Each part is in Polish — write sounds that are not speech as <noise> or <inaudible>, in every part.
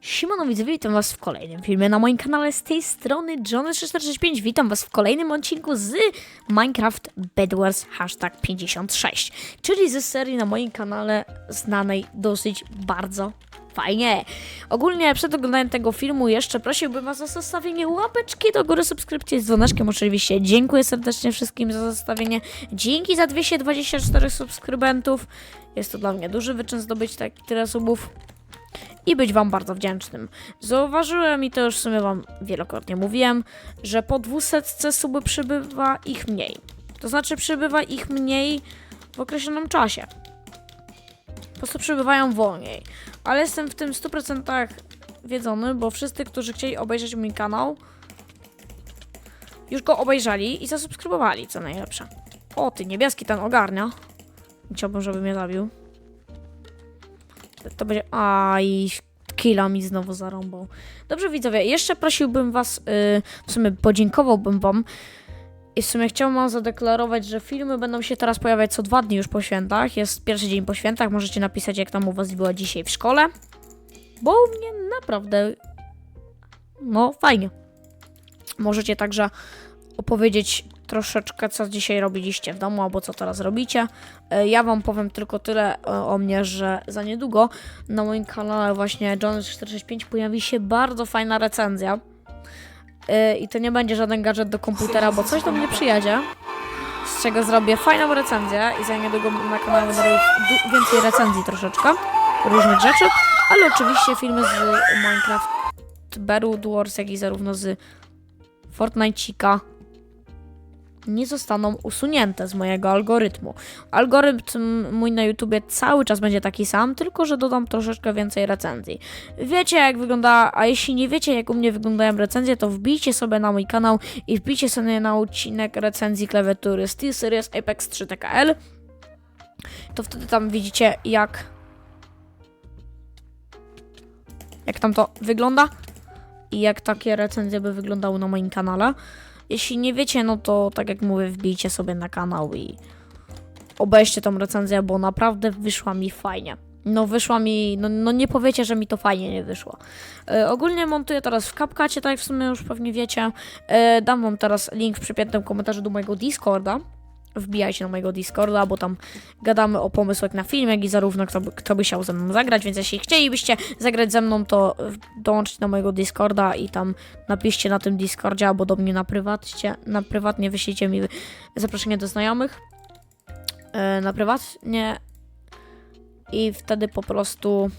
Siemano widzowie, witam was w kolejnym filmie na moim kanale z tej strony Johnny365. Witam was w kolejnym odcinku z Minecraft Bed Wars hashtag 56, czyli ze serii na moim kanale znanej dosyć bardzo fajnie. Ogólnie przed oglądaniem tego filmu jeszcze prosiłbym was o zostawienie łapeczki do góry, subskrypcji z dzwoneczkiem oczywiście. Dziękuję serdecznie wszystkim za zostawienie. Dzięki za 224 subskrybentów. Jest to dla mnie duży wyczyn zdobyć tak tyle subów i być Wam bardzo wdzięcznym. Zauważyłem i to już w sumie Wam wielokrotnie mówiłem, że po 200 suby przybywa ich mniej. To znaczy przybywa ich mniej w określonym czasie. Po prostu przybywają wolniej. Ale jestem w tym 100% wiedziony, bo wszyscy, którzy chcieli obejrzeć mój kanał, już go obejrzeli i zasubskrybowali, co najlepsze. O, ty niebieski ten ogarnia. Chciałbym, żeby mnie zabił. To będzie. Aj, killa mi znowu zarąbał. Dobrze, widzowie, jeszcze prosiłbym Was, yy, w sumie podziękowałbym Wam. I w sumie chciałbym wam zadeklarować, że filmy będą się teraz pojawiać co dwa dni już po świętach. Jest pierwszy dzień po świętach. Możecie napisać, jak tam u Was było dzisiaj w szkole. Bo u mnie naprawdę. No, fajnie. Możecie także opowiedzieć troszeczkę, co dzisiaj robiliście w domu, albo co teraz robicie. E, Ja wam powiem tylko tyle e, o mnie, że za niedługo na moim kanale właśnie Johnny465 pojawi się bardzo fajna recenzja. E, I to nie będzie żaden gadżet do komputera, bo coś do mnie przyjedzie, z czego zrobię fajną recenzję i za niedługo na kanale będę więcej recenzji troszeczkę, różnych rzeczy, ale oczywiście filmy z Minecraft Bedwars, Wars, jak i zarówno z Fortnite'cika nie zostaną usunięte z mojego algorytmu. Algorytm mój na YouTubie cały czas będzie taki sam, tylko że dodam troszeczkę więcej recenzji. Wiecie jak wygląda, a jeśli nie wiecie jak u mnie wyglądają recenzje, to wbijcie sobie na mój kanał i wbijcie sobie na odcinek recenzji klawiatury SteelSeries Apex 3 TKL. To wtedy tam widzicie jak jak tam to wygląda i jak takie recenzje by wyglądały na moim kanale. Jeśli nie wiecie, no to tak jak mówię, wbijcie sobie na kanał i obejrzcie tą recenzję, bo naprawdę wyszła mi fajnie. No wyszła mi, no, no nie powiecie, że mi to fajnie nie wyszło. E, ogólnie montuję teraz w CapCutie, tak jak w sumie już pewnie wiecie. E, dam wam teraz link w przypiętym komentarzu do mojego Discorda. Wbijajcie na mojego Discorda, bo tam gadamy o pomysłach na film, jak i zarówno kto by, kto by chciał ze mną zagrać, więc jeśli chcielibyście zagrać ze mną, to dołączcie do mojego Discorda i tam napiszcie na tym Discordzie albo do mnie na prywatnie, na prywatnie wyślijcie mi zaproszenie do znajomych e, na prywatnie i wtedy po prostu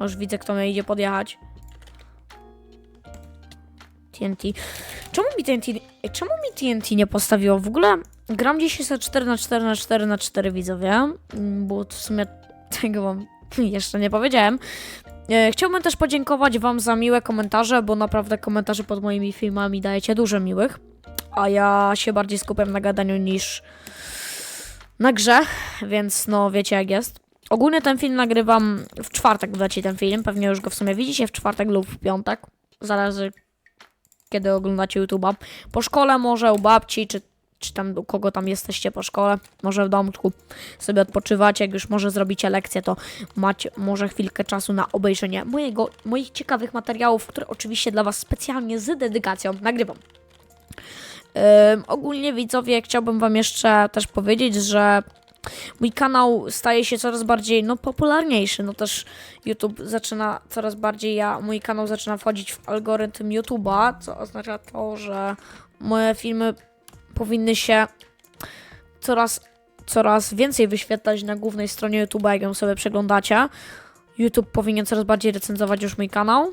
już widzę kto mnie idzie podjechać TNT czemu mi TNT czemu mi TNT nie postawiło? W ogóle gram dzisiaj sobie 4 na 4 na 4 na 4 widzowie. Mm, bo w sumie <laughs> tego wam jeszcze nie powiedziałem. E, Chciałbym też podziękować Wam za miłe komentarze, bo naprawdę komentarze pod moimi filmami dajecie dużo miłych, a ja się bardziej skupiam na gadaniu niż na grze, więc no wiecie jak jest. Ogólnie ten film nagrywam w czwartek, wleci ten film, pewnie już go w sumie widzicie w czwartek lub w piątek, zależy kiedy oglądacie YouTube'a. Po szkole może, u babci, czy, czy tam u kogo tam jesteście po szkole, może w domku sobie odpoczywacie, jak już może zrobicie lekcję, to macie może chwilkę czasu na obejrzenie mojego, moich ciekawych materiałów, które oczywiście dla Was specjalnie z dedykacją nagrywam. Ym, ogólnie widzowie, chciałbym Wam jeszcze też powiedzieć, że mój kanał staje się coraz bardziej no, popularniejszy. No też YouTube zaczyna coraz bardziej, ja, mój kanał zaczyna wchodzić w algorytm YouTube'a, co oznacza to, że moje filmy powinny się coraz coraz więcej wyświetlać na głównej stronie YouTube'a, jak ją sobie przeglądacie. YouTube powinien coraz bardziej recenzować już mój kanał.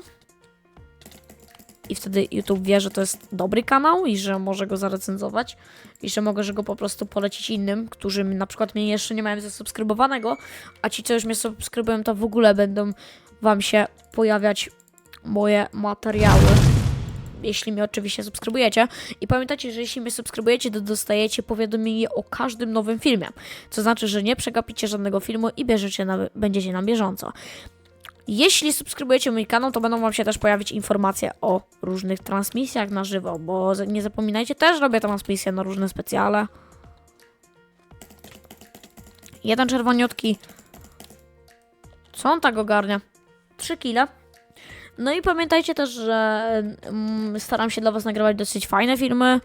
I wtedy YouTube wie, że to jest dobry kanał i że może go zarecenzować. I że mogę że go po prostu polecić innym, którzy na przykład mnie jeszcze nie mają zasubskrybowanego, a ci, co już mnie subskrybują, to w ogóle będą wam się pojawiać moje materiały. Jeśli mnie oczywiście subskrybujecie. I pamiętajcie, że jeśli mnie subskrybujecie, to dostajecie powiadomienie o każdym nowym filmie. Co znaczy, że nie przegapicie żadnego filmu i bierzecie na, będziecie na bieżąco. Jeśli subskrybujecie mój kanał, to będą Wam się też pojawić informacje o różnych transmisjach na żywo, bo nie zapominajcie, też robię transmisje na różne specjale. Jeden czerwoniutki. Co on tak ogarnia? 3 kile. No i pamiętajcie też, że mm, staram się dla Was nagrywać dosyć fajne filmy.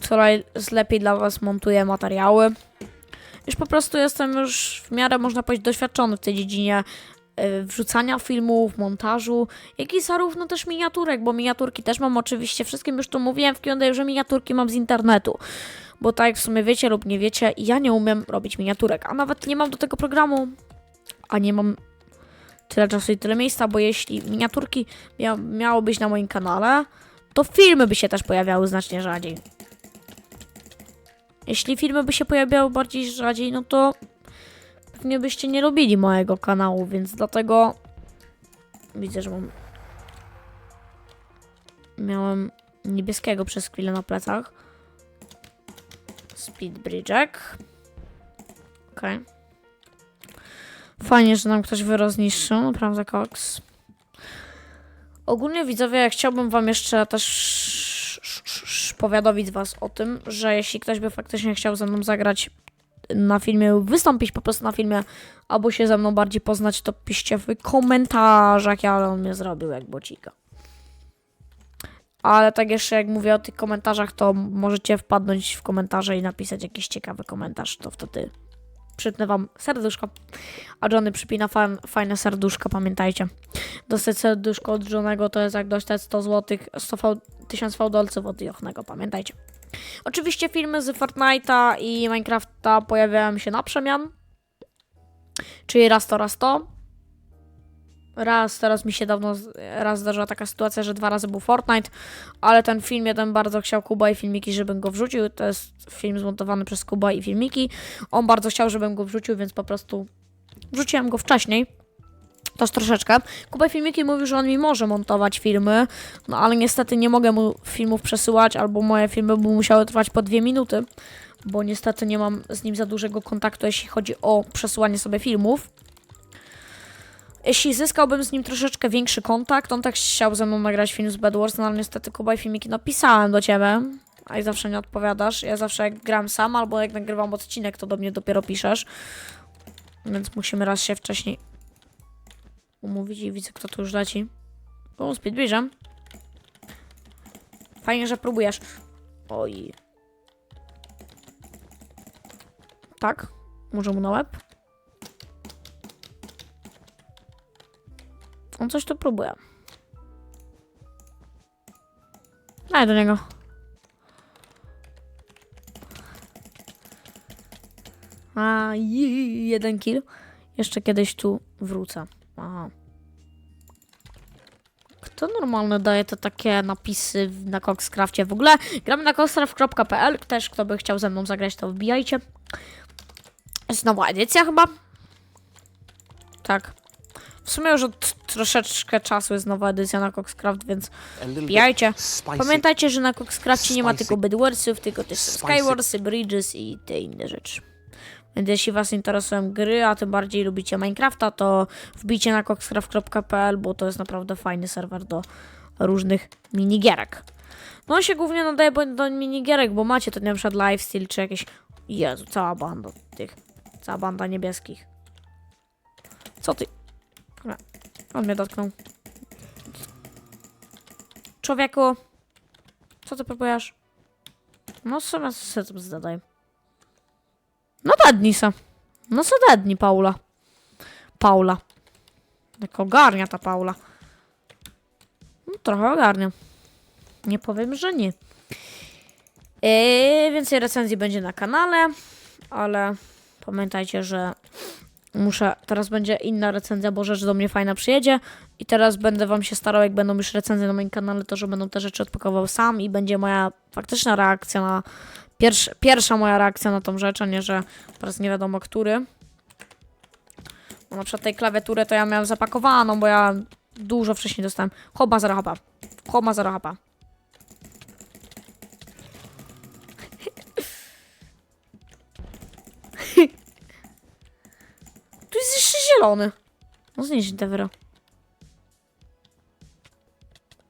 Coraz lepiej dla Was montuję materiały. Już po prostu jestem już w miarę, można powiedzieć, doświadczony w tej dziedzinie wrzucania filmów, montażu, jak i zarówno też miniaturek, bo miniaturki też mam oczywiście, wszystkim już to mówiłem w Q&A, że miniaturki mam z internetu. Bo tak jak w sumie wiecie lub nie wiecie, ja nie umiem robić miniaturek, a nawet nie mam do tego programu, a nie mam tyle czasu i tyle miejsca, bo jeśli miniaturki mia miały być na moim kanale, to filmy by się też pojawiały znacznie rzadziej. Jeśli filmy by się pojawiały bardziej rzadziej, no to pewnie byście nie lubili mojego kanału, więc dlatego widzę, że mam miałem niebieskiego przez chwilę na plecach. Speed Bridge'ek. Okej. Fajnie, że nam ktoś wyrost zniszczył, naprawdę koks. Ogólnie widzowie, chciałbym wam jeszcze też powiadomić was o tym, że jeśli ktoś by faktycznie chciał ze mną zagrać na filmie, wystąpić po prostu na filmie, albo się ze mną bardziej poznać, to piszcie w komentarzach, ale on mnie zrobił jak bocika. Ale tak jeszcze jak mówię o tych komentarzach, to możecie wpadnąć w komentarze i napisać jakiś ciekawy komentarz, to wtedy przypnę wam serduszko. A Johnny przypina fa fajne serduszko, pamiętajcie. Dostać serduszko od Johnego to jest jak dostać 100 zł, 100 v 1000 fałdolców od Jochnego, pamiętajcie. Oczywiście filmy z Fortnite'a i Minecrafta pojawiają się na przemian. Czyli raz to, raz to. Raz, teraz mi się dawno, raz zdarzyła taka sytuacja, że dwa razy był Fortnite, ale ten film jeden bardzo chciał Kuba i filmiki, żebym go wrzucił. To jest film zmontowany przez Kuba i filmiki. On bardzo chciał, żebym go wrzucił, więc po prostu wrzuciłem go wcześniej. Też troszeczkę. I filmiki mówił, że on mi może montować filmy, no ale niestety nie mogę mu filmów przesyłać, albo moje filmy by musiały trwać po dwie minuty, bo niestety nie mam z nim za dużego kontaktu, jeśli chodzi o przesyłanie sobie filmów. Jeśli zyskałbym z nim troszeczkę większy kontakt, on tak chciał ze mną nagrać film z Bad Wars, no ale niestety Kuba i filmiki napisałem do ciebie, a i zawsze nie odpowiadasz. Ja zawsze jak gram sam, albo jak nagrywam odcinek, to do mnie dopiero piszesz. Więc musimy raz się wcześniej umówić i widzę, kto tu już leci. O, Speedbridge'em. Fajnie, że próbujesz. Oj. Tak? Może mu na łeb? On coś tu próbuje. Daj do niego. A, jeden kill. Jeszcze kiedyś tu wrócę. Aha. Kto normalnie daje te takie napisy na Coxcrafcie? W ogóle gramy na coxcraft.pl. Też kto by chciał ze mną zagrać, to wbijajcie. Jest nowa edycja chyba. Tak. W sumie już od troszeczkę czasu jest nowa edycja na Coxcraft, więc wbijajcie. Pamiętajcie, że na Coxcrafcie nie ma tylko Bedwarsów, tylko też. Skywarsy, Bridges i te inne rzeczy. Więc jeśli was interesują gry, a tym bardziej lubicie Minecrafta, to wbijcie na coxcraft.pl, bo to jest naprawdę fajny serwer do różnych minigierek. No on się głównie nadaje do minigierek, bo macie to na przykład lifestyle czy jakieś... Jezu, cała banda tych... Cała banda niebieskich. Co ty? On mnie dotknął. Człowieku, co ty próbujesz? No sobie to zadaj. No dadnij se. No se dadnij, Paula. Paula. Jak ogarnia ta Paula. No, trochę ogarnia. Nie powiem, że nie. Eee, więcej recenzji będzie na kanale, ale pamiętajcie, że muszę, teraz będzie inna recenzja, bo rzecz do mnie fajna przyjedzie i teraz będę wam się starał, jak będą już recenzje na moim kanale, to że będą te rzeczy odpakował sam i będzie moja faktyczna reakcja na, pierwsza, pierwsza moja reakcja na tą rzecz, a nie, że teraz nie wiadomo który. No, na przykład tej klawiatury to ja miałem zapakowaną, bo ja dużo wcześniej dostałem. Hoba zero hapa. Hoba zero. <laughs> Tu jest jeszcze zielony. No znieś te wyro.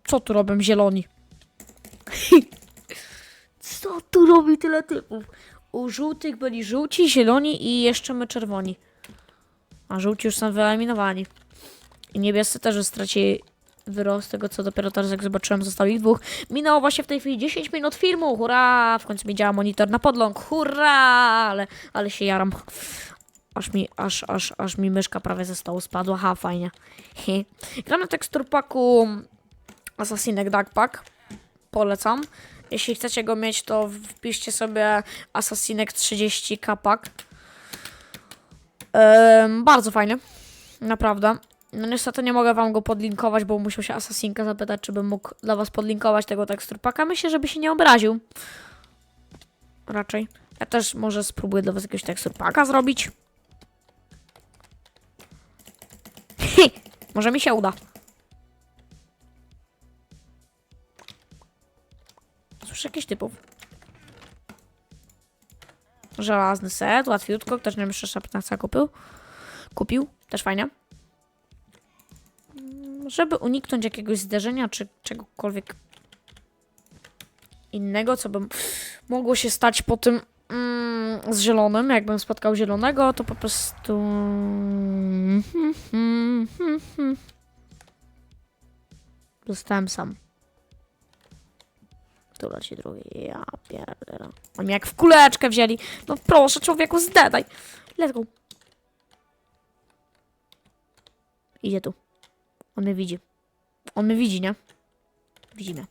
Co tu robią zieloni? Co tu robi tyle typów? U żółtych byli żółci, zieloni i jeszcze my czerwoni. A żółci już są wyeliminowani. I niebiescy też stracili wyrost tego, co dopiero teraz jak zobaczyłem, zostało ich dwóch. Minęło właśnie w tej chwili 10 minut filmu, hurra! W końcu mi działa monitor na podląg, hurra! Ale, ale się jaram. Aż mi, aż, aż, aż mi myszka prawie ze stołu spadła, ha, fajnie. He. Gram na teksturpaku Assassinek Duckpack. Polecam. Jeśli chcecie go mieć, to wpiszcie sobie Assassinek 30 kapak. Ehm, bardzo fajny. Naprawdę. No niestety nie mogę wam go podlinkować, bo musiał się Assassinka zapytać, czy bym mógł dla was podlinkować tego teksturpaka. Myślę, żeby się nie obraził. Raczej. Ja też może spróbuję dla was jakiegoś teksturpaka zrobić. <laughs> może mi się uda. Słyszę jakichś typów. Żelazny set, łatwiutko. Ktoś nam jeszcze szapnaca kupił. Kupił, też fajnie. Żeby uniknąć jakiegoś zderzenia, czy czegokolwiek innego, co bym mogło się stać po tym mm, z zielonym. Jakbym spotkał zielonego, to po prostu... <laughs> Zostałem sam. Tu leci drugi. Ja pierdolę. Oni mnie jak w kuleczkę wzięli. No proszę, człowieku, zdedaj. Let's go. Idzie tu. On mnie widzi. On mnie widzi, nie? Widzi mnie.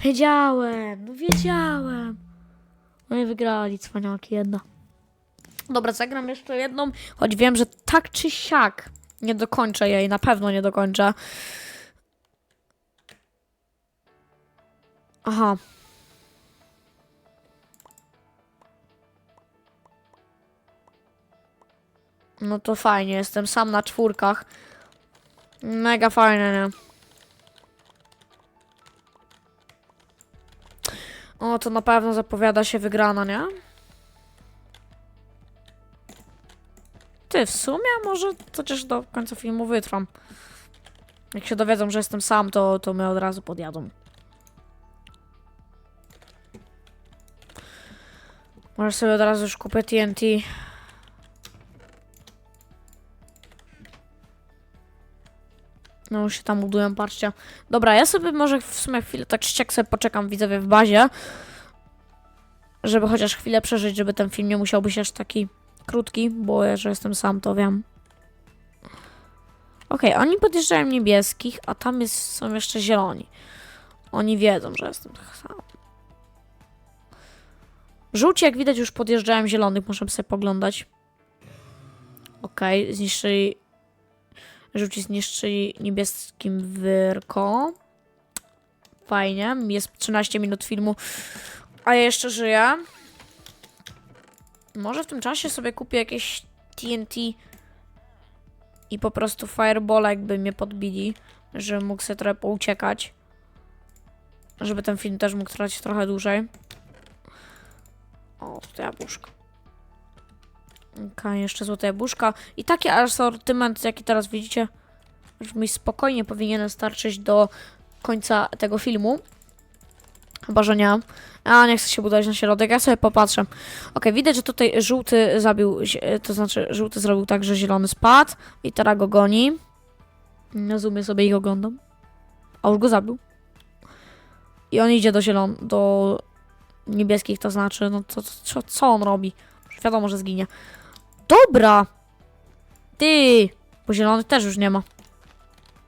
Wiedziałem, no wiedziałem. No i wygrali cwaniaki jedna. Dobra, zagram jeszcze jedną, choć wiem, że tak czy siak nie dokończę jej, na pewno nie dokończę. Aha. No to fajnie, jestem sam na czwórkach. Mega fajne, nie? O, to na pewno zapowiada się wygrana, nie? Ty, w sumie może chociaż do końca filmu wytrwam. Jak się dowiedzą, że jestem sam, to, to mnie od razu podjadą. Może sobie od razu już kupię TNT. No już się tam budują, patrzcie. Dobra, ja sobie może w sumie chwilę tak siak sobie poczekam widzowie w bazie. Żeby chociaż chwilę przeżyć, żeby ten film nie musiał być aż taki krótki, bo ja, że jestem sam, to wiem. Okej, oni podjeżdżają niebieskich, a tam jest, są jeszcze zieloni. Oni wiedzą, że jestem sam. Żółci, jak widać, już podjeżdżają zielonych, muszę sobie poglądać. Okej, zniszczyli Żółci zniszczyli niebieskim wyrko. Fajnie. Jest 13 minut filmu, a ja jeszcze żyję. Może w tym czasie sobie kupię jakieś TNT i po prostu Fireball, jakby mnie podbili, żeby mógł sobie trochę pouciekać. Żeby ten film też mógł trwać trochę dłużej. O, to jabłuszko. Okej, jeszcze złote jabłuszka. I taki asortyment, jaki teraz widzicie, już mi spokojnie powinien starczyć do końca tego filmu. Chyba, że nie. A, nie chcę się budować na środek, ja sobie popatrzę. Okej, widać, że tutaj żółty zabił, to znaczy żółty zrobił tak, że zielony spadł i teraz go goni. Rozumiem sobie ich oglądam. A już go zabił. I on idzie do zielon, do niebieskich, to znaczy, no to, co, co on robi? Wiadomo, że zginie. Dobra! Ty! Bo zielony też już nie ma.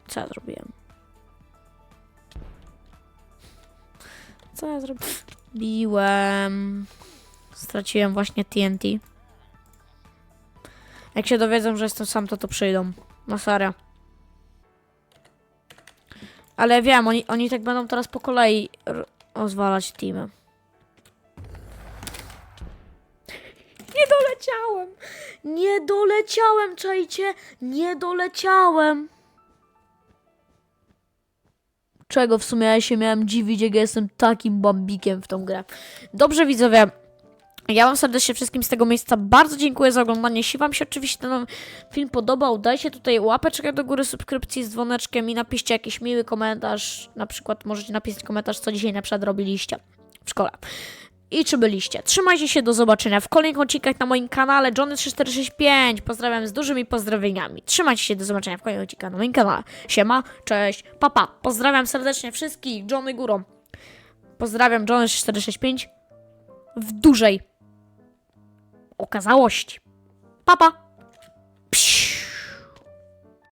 Co ja zrobiłem? Co ja zrobiłem? Straciłem właśnie TNT. Jak się dowiedzą, że jestem sam, to to przyjdą. Na serio. Ale wiem, oni, oni tak będą teraz po kolei rozwalać teamy. Doleciałem! Nie doleciałem, czajcie! Nie doleciałem! Czego w sumie ja się miałem dziwić, jak ja jestem takim bambikiem w tą grę. Dobrze, widzowie. Ja wam serdecznie wszystkim z tego miejsca bardzo dziękuję za oglądanie. Jeśli wam się oczywiście ten film podobał, dajcie tutaj łapeczkę do góry, subskrypcji z dzwoneczkiem i napiszcie jakiś miły komentarz. Na przykład możecie napisać komentarz, co dzisiaj na przykład robiliście w szkole. I czy byliście. Trzymajcie się, do zobaczenia w kolejnych odcinkach na moim kanale Johnny3465. Pozdrawiam z dużymi pozdrowieniami. Trzymajcie się, do zobaczenia w kolejnych odcinkach na moim kanale. Siema, cześć, papa. Pozdrawiam serdecznie wszystkich, Johnny górą. Pozdrawiam Johnny465 w dużej okazałości. Papa.